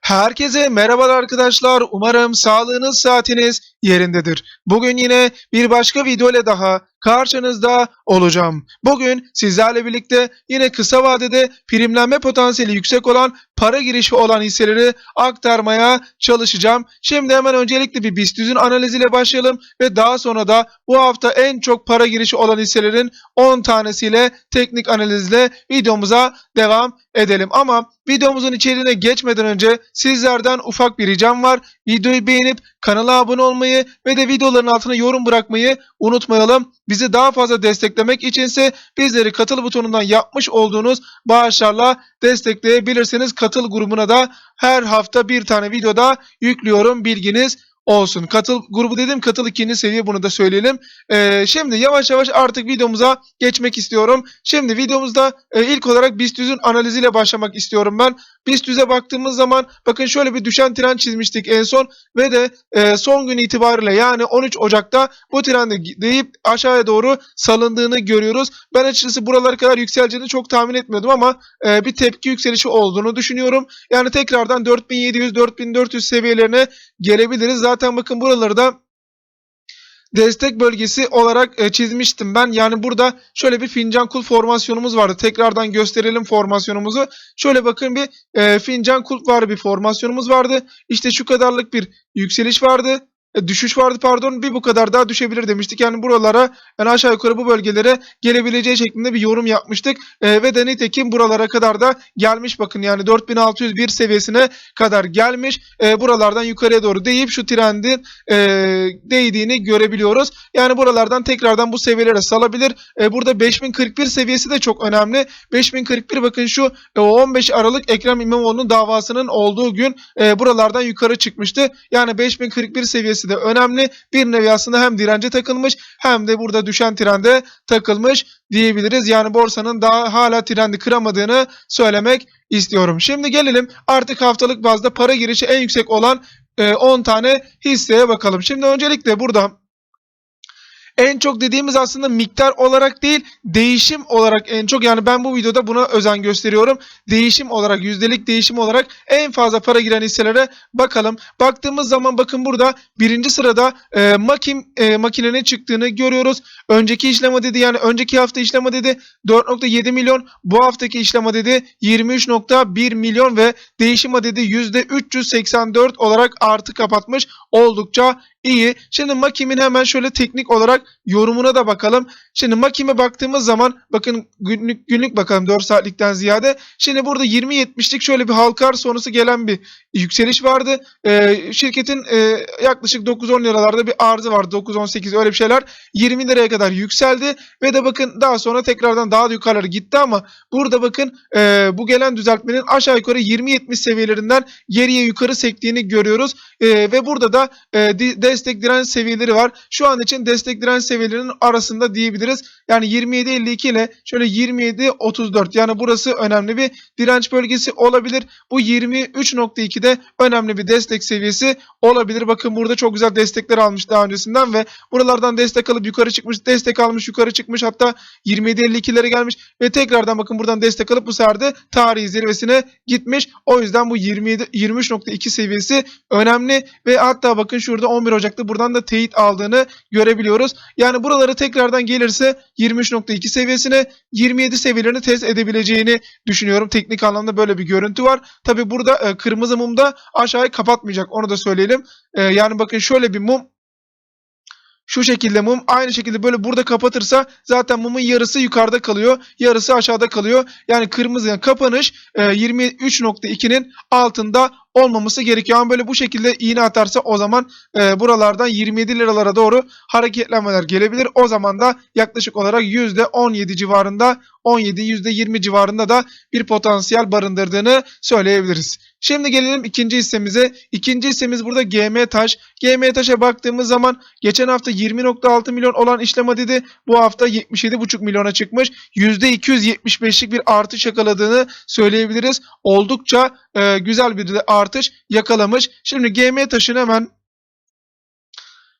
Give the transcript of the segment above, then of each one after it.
Herkese merhabalar arkadaşlar. Umarım sağlığınız saatiniz yerindedir. Bugün yine bir başka video ile daha karşınızda olacağım. Bugün sizlerle birlikte yine kısa vadede primlenme potansiyeli yüksek olan para girişi olan hisseleri aktarmaya çalışacağım. Şimdi hemen öncelikle bir BIST 100'ün analiziyle başlayalım ve daha sonra da bu hafta en çok para girişi olan hisselerin 10 tanesiyle teknik analizle videomuza devam edelim. Ama videomuzun içeriğine geçmeden önce sizlerden ufak bir ricam var. Videoyu beğenip kanala abone olmayı ve de videoların altına yorum bırakmayı unutmayalım. Bizi daha fazla desteklemek içinse bizleri katıl butonundan yapmış olduğunuz bağışlarla destekleyebilirsiniz. Katıl grubuna da her hafta bir tane videoda yüklüyorum bilginiz olsun. Katıl grubu dedim katıl ikinci seviye bunu da söyleyelim. Ee, şimdi yavaş yavaş artık videomuza geçmek istiyorum. Şimdi videomuzda e, ilk olarak BIST 100'ün analiziyle başlamak istiyorum ben. BIST 100'e baktığımız zaman bakın şöyle bir düşen trend çizmiştik en son ve de e, son gün itibariyle yani 13 Ocak'ta bu trendi deyip aşağıya doğru salındığını görüyoruz. Ben açıkçası buralara kadar yükseleceğini çok tahmin etmiyordum ama e, bir tepki yükselişi olduğunu düşünüyorum. Yani tekrardan 4700-4400 seviyelerine gelebiliriz. Zaten bakın buraları da destek bölgesi olarak e, çizmiştim ben. Yani burada şöyle bir fincan kul formasyonumuz vardı. Tekrardan gösterelim formasyonumuzu. Şöyle bakın bir e, fincan kulp var bir formasyonumuz vardı. İşte şu kadarlık bir yükseliş vardı. E, düşüş vardı pardon bir bu kadar daha düşebilir demiştik. Yani buralara yani aşağı yukarı bu bölgelere gelebileceği şeklinde bir yorum yapmıştık. E, ve de nitekim buralara kadar da gelmiş bakın yani 4601 seviyesine kadar gelmiş. E, buralardan yukarıya doğru deyip şu trendin e, değdiğini görebiliyoruz. Yani buralardan tekrardan bu seviyelere salabilir. E, burada 5041 seviyesi de çok önemli. 5041 bakın şu e, o 15 Aralık Ekrem İmamoğlu'nun davasının olduğu gün e, buralardan yukarı çıkmıştı. Yani 5041 seviyesi de önemli. Bir nevi aslında hem dirence takılmış hem de burada düşen trende takılmış diyebiliriz. Yani borsanın daha hala trendi kıramadığını söylemek istiyorum. Şimdi gelelim artık haftalık bazda para girişi en yüksek olan e, 10 tane hisseye bakalım. Şimdi öncelikle burada en çok dediğimiz aslında miktar olarak değil değişim olarak en çok yani ben bu videoda buna özen gösteriyorum. Değişim olarak yüzdelik değişim olarak en fazla para giren hisselere bakalım. Baktığımız zaman bakın burada birinci sırada e, Makim e, makinenin çıktığını görüyoruz. Önceki işlem adedi yani önceki hafta işlem adedi 4.7 milyon bu haftaki işlem adedi 23.1 milyon ve değişim adedi %384 olarak artı kapatmış oldukça iyi. Şimdi Makim'in hemen şöyle teknik olarak yorumuna da bakalım. Şimdi Makim'e baktığımız zaman bakın günlük günlük bakalım 4 saatlikten ziyade. Şimdi burada 20.70'lik şöyle bir halkar sonrası gelen bir yükseliş vardı. Ee, şirketin e, yaklaşık 9-10 liralarda bir arzı vardı. 9-18 öyle bir şeyler. 20 liraya kadar yükseldi ve de bakın daha sonra tekrardan daha da yukarılara gitti ama burada bakın e, bu gelen düzeltmenin aşağı yukarı 20-70 seviyelerinden geriye yukarı sektiğini görüyoruz. E, ve burada da e, destek direnç seviyeleri var. Şu an için destek direnç seviyelerinin arasında diyebiliriz. Yani 27.52 ile şöyle 27.34 yani burası önemli bir direnç bölgesi olabilir. Bu 23.2'de önemli bir destek seviyesi olabilir. Bakın burada çok güzel destekler almış daha öncesinden ve buralardan destek alıp yukarı çıkmış, destek almış, yukarı çıkmış hatta 27.52'lere gelmiş ve tekrardan bakın buradan destek alıp bu sefer de tarihi zirvesine gitmiş. O yüzden bu 27 23.2 seviyesi önemli ve hatta bakın şurada 11 Ocak'ta buradan da teyit aldığını görebiliyoruz. Yani buraları tekrardan gelirse 23.2 seviyesine 27 seviyelerini test edebileceğini düşünüyorum. Teknik anlamda böyle bir görüntü var. Tabi burada e, kırmızı mum da aşağıyı kapatmayacak onu da söyleyelim. E, yani bakın şöyle bir mum şu şekilde mum aynı şekilde böyle burada kapatırsa zaten mumun yarısı yukarıda kalıyor. Yarısı aşağıda kalıyor. Yani kırmızı yani kapanış e, 23.2'nin altında olmaması gerekiyor. Ama böyle bu şekilde iğne atarsa o zaman e, buralardan 27 liralara doğru hareketlenmeler gelebilir. O zaman da yaklaşık olarak %17 civarında 17 %20 civarında da bir potansiyel barındırdığını söyleyebiliriz. Şimdi gelelim ikinci hissemize. İkinci hissemiz burada GM Taş. GM Taş'a baktığımız zaman geçen hafta 20.6 milyon olan işlem adedi bu hafta 77.5 milyona çıkmış. %275'lik bir artış yakaladığını söyleyebiliriz. Oldukça e, güzel bir artış yakalamış. Şimdi GM Taş'ın hemen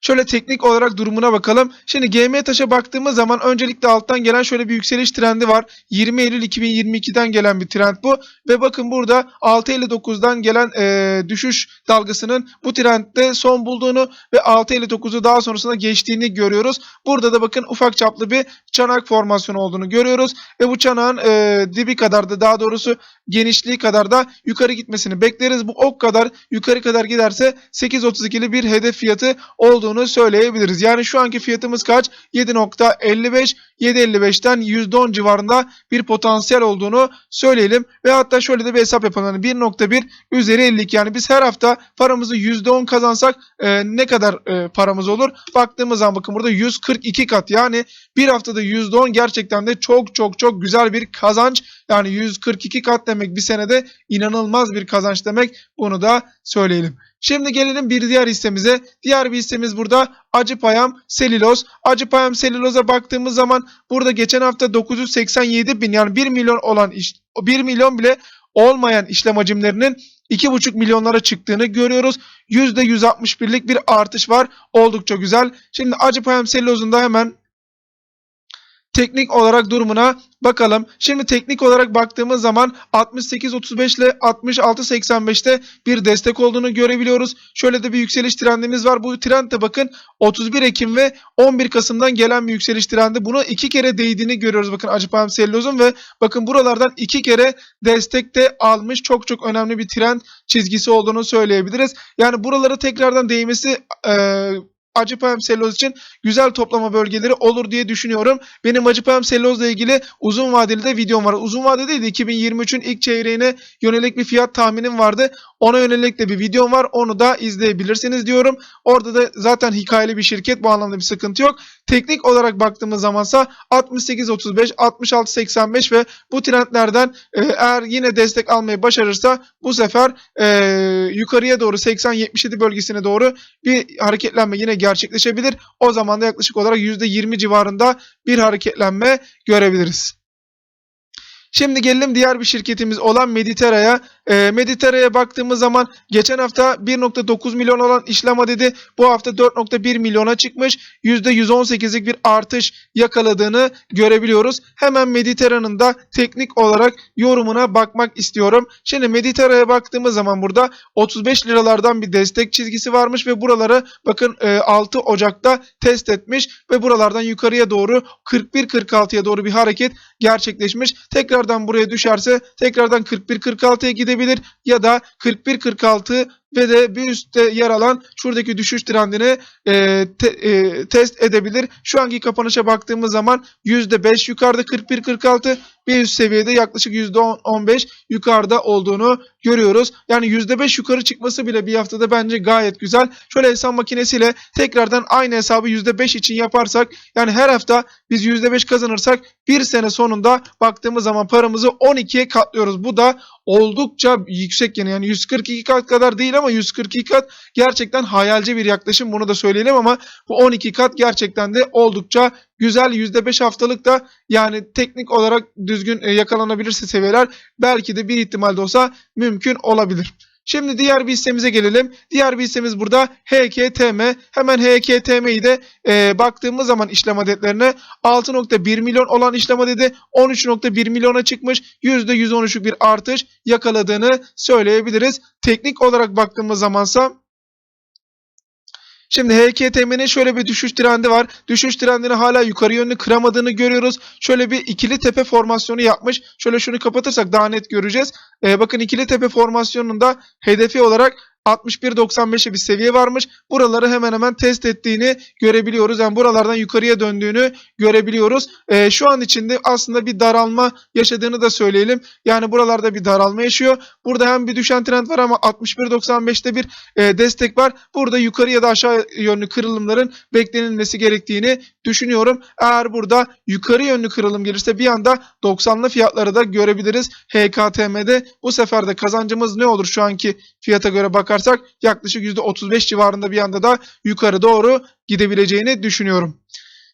Şöyle teknik olarak durumuna bakalım. Şimdi GM taşa baktığımız zaman öncelikle alttan gelen şöyle bir yükseliş trendi var. 20 Eylül 2022'den gelen bir trend bu. Ve bakın burada 6.59'dan gelen eee, düşüş dalgasının bu trendde son bulduğunu ve 6.59'u daha sonrasında geçtiğini görüyoruz. Burada da bakın ufak çaplı bir çanak formasyonu olduğunu görüyoruz. Ve bu çanağın eee, dibi kadar da daha doğrusu genişliği kadar da yukarı gitmesini bekleriz. Bu ok kadar yukarı kadar giderse 8.32'li bir hedef fiyatı olduğunu söyleyebiliriz. Yani şu anki fiyatımız kaç? 7.55 7.55'ten %10 civarında bir potansiyel olduğunu söyleyelim. Ve hatta şöyle de bir hesap yapalım. Yani 1.1 üzeri 52 yani biz her hafta paramızı %10 kazansak e, ne kadar e, paramız olur? Baktığımız zaman bakın burada 142 kat yani bir haftada %10 gerçekten de çok çok çok güzel bir kazanç. Yani 142 kat demek bir senede inanılmaz bir kazanç demek. Bunu da söyleyelim. Şimdi gelelim bir diğer hissemize. Diğer bir hissemiz burada Acıpayam Seliloz. Acıpayam Seliloz'a baktığımız zaman burada geçen hafta 987 bin yani 1 milyon olan iş, 1 milyon bile olmayan işlem hacimlerinin 2,5 milyonlara çıktığını görüyoruz. %161'lik bir artış var. Oldukça güzel. Şimdi Acıpayam Seliloz'un da hemen teknik olarak durumuna bakalım. Şimdi teknik olarak baktığımız zaman 68.35 ile 66.85'te bir destek olduğunu görebiliyoruz. Şöyle de bir yükseliş trendimiz var. Bu trend de bakın 31 Ekim ve 11 Kasım'dan gelen bir yükseliş trendi. Bunu iki kere değdiğini görüyoruz. Bakın Acıpayam Selloz'un ve bakın buralardan iki kere destek de almış. Çok çok önemli bir trend çizgisi olduğunu söyleyebiliriz. Yani buralara tekrardan değmesi eee Acıpayam selüloz için güzel toplama bölgeleri olur diye düşünüyorum. Benim Acıpayam selülozla ilgili uzun vadeli de videom var. Uzun vadeli de 2023'ün ilk çeyreğine yönelik bir fiyat tahminim vardı. Ona yönelik de bir videom var. Onu da izleyebilirsiniz diyorum. Orada da zaten hikayeli bir şirket. Bu anlamda bir sıkıntı yok. Teknik olarak baktığımız zamansa 68.35, 66.85 ve bu trendlerden e, eğer yine destek almayı başarırsa bu sefer e, yukarıya doğru 80-77 bölgesine doğru bir hareketlenme yine gerçekleşebilir. O zaman da yaklaşık olarak %20 civarında bir hareketlenme görebiliriz. Şimdi gelelim diğer bir şirketimiz olan Mediterra'ya. E, Mediterra'ya baktığımız zaman geçen hafta 1.9 milyon olan işlem adedi bu hafta 4.1 milyona çıkmış. %118'lik bir artış yakaladığını görebiliyoruz. Hemen Mediterra'nın da teknik olarak yorumuna bakmak istiyorum. Şimdi Mediterra'ya baktığımız zaman burada 35 liralardan bir destek çizgisi varmış ve buraları bakın e, 6 Ocak'ta test etmiş ve buralardan yukarıya doğru 41-46'ya doğru bir hareket gerçekleşmiş. Tekrardan buraya düşerse tekrardan 41-46'ya gidebilir ya da 41-46 ve de bir üstte yer alan şuradaki düşüş trendini e, te, e, test edebilir. Şu anki kapanışa baktığımız zaman %5 yukarıda 41-46 bir üst seviyede yaklaşık %10-15 yukarıda olduğunu görüyoruz. Yani %5 yukarı çıkması bile bir haftada bence gayet güzel. Şöyle hesap makinesiyle tekrardan aynı hesabı %5 için yaparsak yani her hafta biz %5 kazanırsak bir sene sonunda baktığımız zaman paramızı 12'ye katlıyoruz. Bu da oldukça yüksek yani, yani 142 kat kadar değil ama 142 kat gerçekten hayalci bir yaklaşım bunu da söyleyelim ama bu 12 kat gerçekten de oldukça güzel %5 haftalık da yani teknik olarak düzgün e, yakalanabilirse seviyeler belki de bir ihtimalde olsa mümkün olabilir. Şimdi diğer bir hissemize gelelim. Diğer bir hissemiz burada HKTM. Hemen HKTM'yi de e, baktığımız zaman işlem adetlerine 6.1 milyon olan işlem adedi 13.1 milyona çıkmış. %113'lük bir artış yakaladığını söyleyebiliriz. Teknik olarak baktığımız zamansa Şimdi HKTM'nin şöyle bir düşüş trendi var. Düşüş trendini hala yukarı yönlü kıramadığını görüyoruz. Şöyle bir ikili tepe formasyonu yapmış. Şöyle şunu kapatırsak daha net göreceğiz. Ee, bakın ikili tepe formasyonunda hedefi olarak 61.95'e bir seviye varmış. Buraları hemen hemen test ettiğini görebiliyoruz. Yani buralardan yukarıya döndüğünü görebiliyoruz. Ee, şu an içinde aslında bir daralma yaşadığını da söyleyelim. Yani buralarda bir daralma yaşıyor. Burada hem bir düşen trend var ama 61.95'te bir e, destek var. Burada yukarı ya da aşağı yönlü kırılımların beklenilmesi gerektiğini düşünüyorum. Eğer burada yukarı yönlü kırılım gelirse bir anda 90'lı fiyatları da görebiliriz. HKTM'de bu sefer de kazancımız ne olur şu anki fiyata göre bakarsak yaklaşık %35 civarında bir anda da yukarı doğru gidebileceğini düşünüyorum.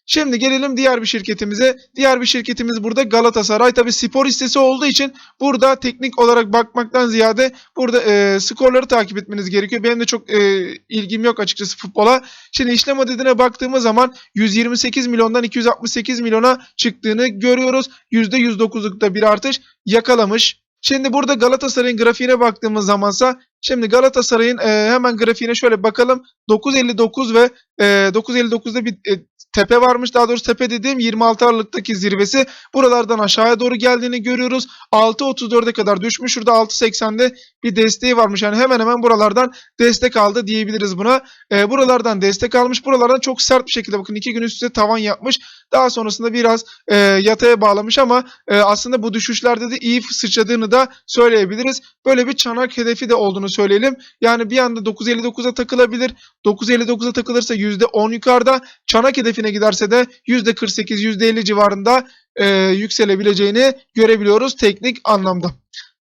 Şimdi gelelim diğer bir şirketimize. Diğer bir şirketimiz burada Galatasaray. Tabi spor hissesi olduğu için burada teknik olarak bakmaktan ziyade burada e, skorları takip etmeniz gerekiyor. Benim de çok e, ilgim yok açıkçası futbola. Şimdi işlem adedine baktığımız zaman 128 milyondan 268 milyona çıktığını görüyoruz. %109'lukta bir artış yakalamış. Şimdi burada Galatasaray'ın grafiğine baktığımız zamansa şimdi Galatasaray'ın e, hemen grafiğine şöyle bakalım. 9.59 ve e, 9.59'da bir e, tepe varmış. Daha doğrusu tepe dediğim 26 Aralık'taki zirvesi. Buralardan aşağıya doğru geldiğini görüyoruz. 6.34'e kadar düşmüş. Şurada 6.80'de bir desteği varmış. Yani hemen hemen buralardan destek aldı diyebiliriz buna. E, buralardan destek almış. Buralardan çok sert bir şekilde bakın 2 gün üst üste tavan yapmış. Daha sonrasında biraz e, yataya bağlamış ama e, aslında bu düşüşlerde de iyi sıçradığını da söyleyebiliriz. Böyle bir çanak hedefi de olduğunu söyleyelim. Yani bir anda 9.59'a takılabilir. 9.59'a takılırsa %10 yukarıda. Çanak hedefine giderse de %48, %50 civarında e, yükselebileceğini görebiliyoruz teknik anlamda.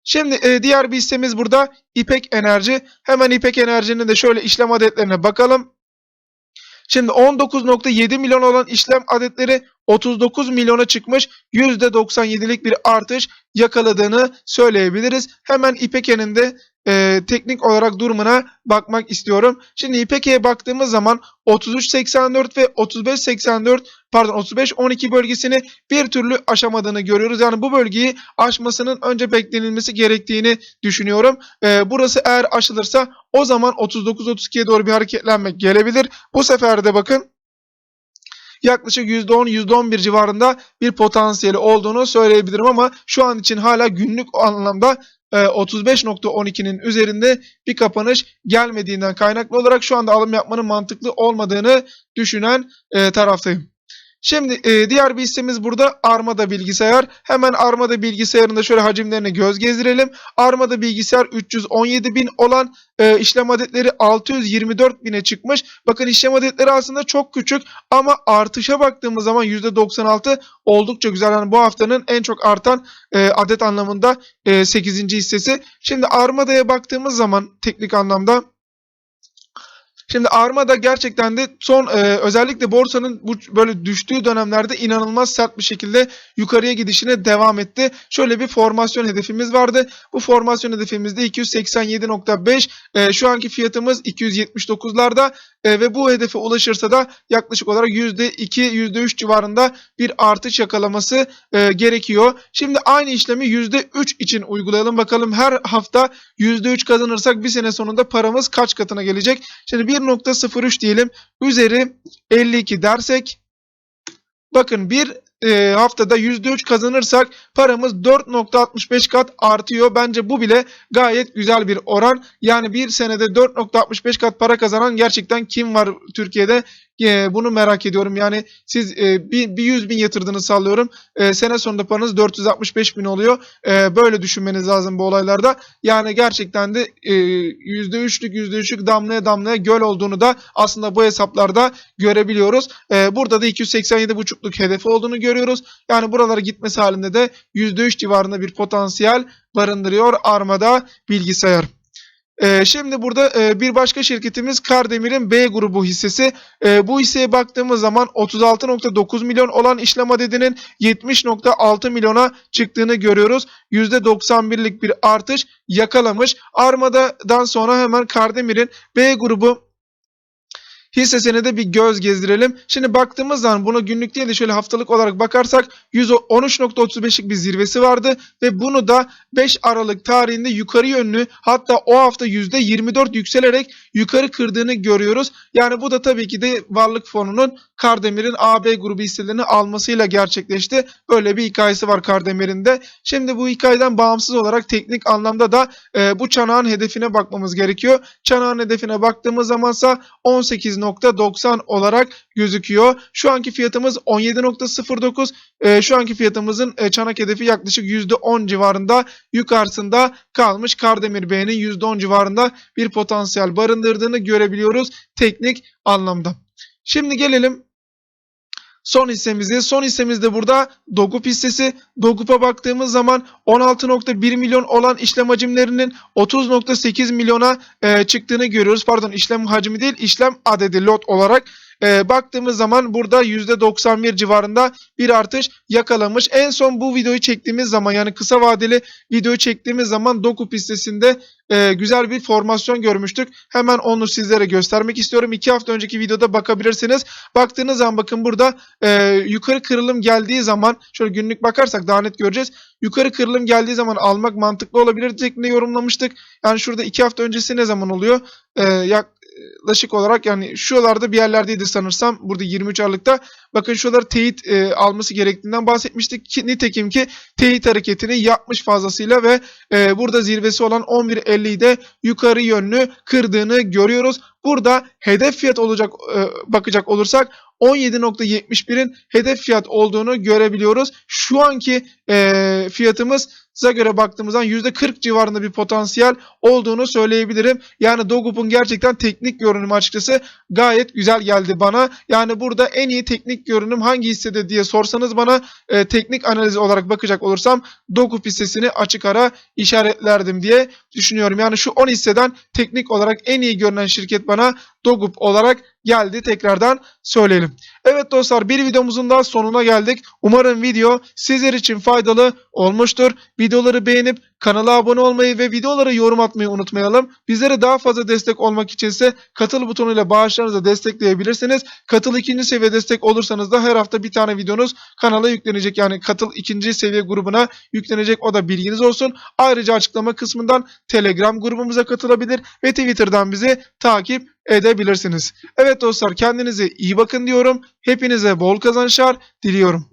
Şimdi e, diğer bir hissemiz burada İpek Enerji. Hemen İpek Enerji'nin de şöyle işlem adetlerine bakalım. Şimdi 19.7 milyon olan işlem adetleri 39 milyona çıkmış. %97'lik bir artış yakaladığını söyleyebiliriz. Hemen İpeke'nin de e, teknik olarak durumuna bakmak istiyorum. Şimdi İpeke'ye baktığımız zaman 33.84 ve 35.84 pardon 35-12 bölgesini bir türlü aşamadığını görüyoruz. Yani bu bölgeyi aşmasının önce beklenilmesi gerektiğini düşünüyorum. E, burası eğer aşılırsa o zaman 39-32'ye doğru bir hareketlenmek gelebilir. Bu sefer de bakın yaklaşık %10-11 civarında bir potansiyeli olduğunu söyleyebilirim ama şu an için hala günlük anlamda 35.12'nin üzerinde bir kapanış gelmediğinden kaynaklı olarak şu anda alım yapmanın mantıklı olmadığını düşünen e, taraftayım. Şimdi e, diğer bir hissemiz burada Armada bilgisayar. Hemen Armada bilgisayarında şöyle hacimlerine göz gezdirelim. Armada bilgisayar 317 bin olan e, işlem adetleri 624 bine çıkmış. Bakın işlem adetleri aslında çok küçük ama artışa baktığımız zaman %96 oldukça güzel. Yani bu haftanın en çok artan e, adet anlamında e, 8. hissesi. Şimdi Armada'ya baktığımız zaman teknik anlamda Şimdi Armada gerçekten de son e, özellikle borsanın bu böyle düştüğü dönemlerde inanılmaz sert bir şekilde yukarıya gidişine devam etti. Şöyle bir formasyon hedefimiz vardı. Bu formasyon hedefimizde 287.5 e, şu anki fiyatımız 279'larda e, ve bu hedefe ulaşırsa da yaklaşık olarak %2 %3 civarında bir artış yakalaması e, gerekiyor. Şimdi aynı işlemi %3 için uygulayalım bakalım her hafta %3 kazanırsak bir sene sonunda paramız kaç katına gelecek? Şimdi 1.03 diyelim üzeri 52 dersek bakın bir e, haftada %3 kazanırsak paramız 4.65 kat artıyor. Bence bu bile gayet güzel bir oran. Yani bir senede 4.65 kat para kazanan gerçekten kim var Türkiye'de? Bunu merak ediyorum. Yani siz e, bir, bir 100 bin yatırdınız sallıyorum. E, sene sonunda paranız 465 bin oluyor. E, böyle düşünmeniz lazım bu olaylarda. Yani gerçekten de e, %3'lük %3'lük damlaya damlaya göl olduğunu da aslında bu hesaplarda görebiliyoruz. E, burada da 287,5'luk hedefi olduğunu görüyoruz. Yani buralara gitmesi halinde de %3 civarında bir potansiyel barındırıyor Armada bilgisayar. Ee, şimdi burada e, bir başka şirketimiz Kardemir'in B grubu hissesi. E, bu hisseye baktığımız zaman 36.9 milyon olan işlem adedinin 70.6 milyona çıktığını görüyoruz. %91'lik bir artış yakalamış. Armada'dan sonra hemen Kardemir'in B grubu hissesine de bir göz gezdirelim. Şimdi baktığımız zaman buna günlük değil de şöyle haftalık olarak bakarsak 113.35'lik bir zirvesi vardı ve bunu da 5 Aralık tarihinde yukarı yönlü hatta o hafta %24 yükselerek yukarı kırdığını görüyoruz. Yani bu da tabii ki de varlık fonunun Kardemir'in AB grubu hisselerini almasıyla gerçekleşti. Böyle bir hikayesi var Kardemir'in de. Şimdi bu hikayeden bağımsız olarak teknik anlamda da e, bu çanağın hedefine bakmamız gerekiyor. Çanağın hedefine baktığımız zamansa 18.90 olarak gözüküyor. Şu anki fiyatımız 17.09. E, şu anki fiyatımızın e, çanak hedefi yaklaşık %10 civarında yukarısında kalmış. Kardemir Bey'in %10 civarında bir potansiyel barındırdığını görebiliyoruz teknik anlamda. Şimdi gelelim son hissemize. Son hissemiz de burada Dogup hissesi. Dogup'a baktığımız zaman 16.1 milyon olan işlem hacimlerinin 30.8 milyona e, çıktığını görüyoruz. Pardon işlem hacmi değil işlem adedi lot olarak. E, baktığımız zaman burada %91 civarında bir artış yakalamış. En son bu videoyu çektiğimiz zaman yani kısa vadeli videoyu çektiğimiz zaman Doku pistesinde e, güzel bir formasyon görmüştük. Hemen onu sizlere göstermek istiyorum. İki hafta önceki videoda bakabilirsiniz. Baktığınız zaman bakın burada e, yukarı kırılım geldiği zaman şöyle günlük bakarsak daha net göreceğiz. Yukarı kırılım geldiği zaman almak mantıklı olabilir şeklinde yorumlamıştık. Yani şurada iki hafta öncesi ne zaman oluyor? E, yaklaşık olarak yani şuralarda bir yerlerdeydi sanırsam. Burada 23 Aralık'ta. Bakın şuraları teyit e, alması gerektiğinden bahsetmiştik. Ki, nitekim ki teyit hareketini yapmış fazlasıyla ve e, burada zirvesi olan 11.50'yi de yukarı yönlü kırdığını görüyoruz. Burada hedef fiyat olacak e, bakacak olursak 17.71'in hedef fiyat olduğunu görebiliyoruz. Şu anki e, fiyatımıza göre baktığımızda %40 civarında bir potansiyel olduğunu söyleyebilirim. Yani Dogup'un gerçekten teknik görünümü açıkçası gayet güzel geldi bana. Yani burada en iyi teknik görünüm hangi hissede diye sorsanız bana e, teknik analiz olarak bakacak olursam Dogup hissesini açık ara işaretlerdim diye düşünüyorum. Yani şu 10 hisseden teknik olarak en iyi görünen şirket bana Dogup olarak geldi. Tekrardan söyleyelim. Evet dostlar bir videomuzun daha sonuna geldik. Umarım video sizler için faydalı olmuştur. Videoları beğenip kanala abone olmayı ve videolara yorum atmayı unutmayalım. Bizlere daha fazla destek olmak içinse katıl butonuyla bağışlarınızı destekleyebilirsiniz. Katıl ikinci seviye destek olursanız da her hafta bir tane videonuz kanala yüklenecek. Yani katıl ikinci seviye grubuna yüklenecek o da bilginiz olsun. Ayrıca açıklama kısmından Telegram grubumuza katılabilir ve Twitter'dan bizi takip edebilirsiniz. Evet dostlar kendinize iyi bakın diyorum. Hepinize bol kazançlar diliyorum.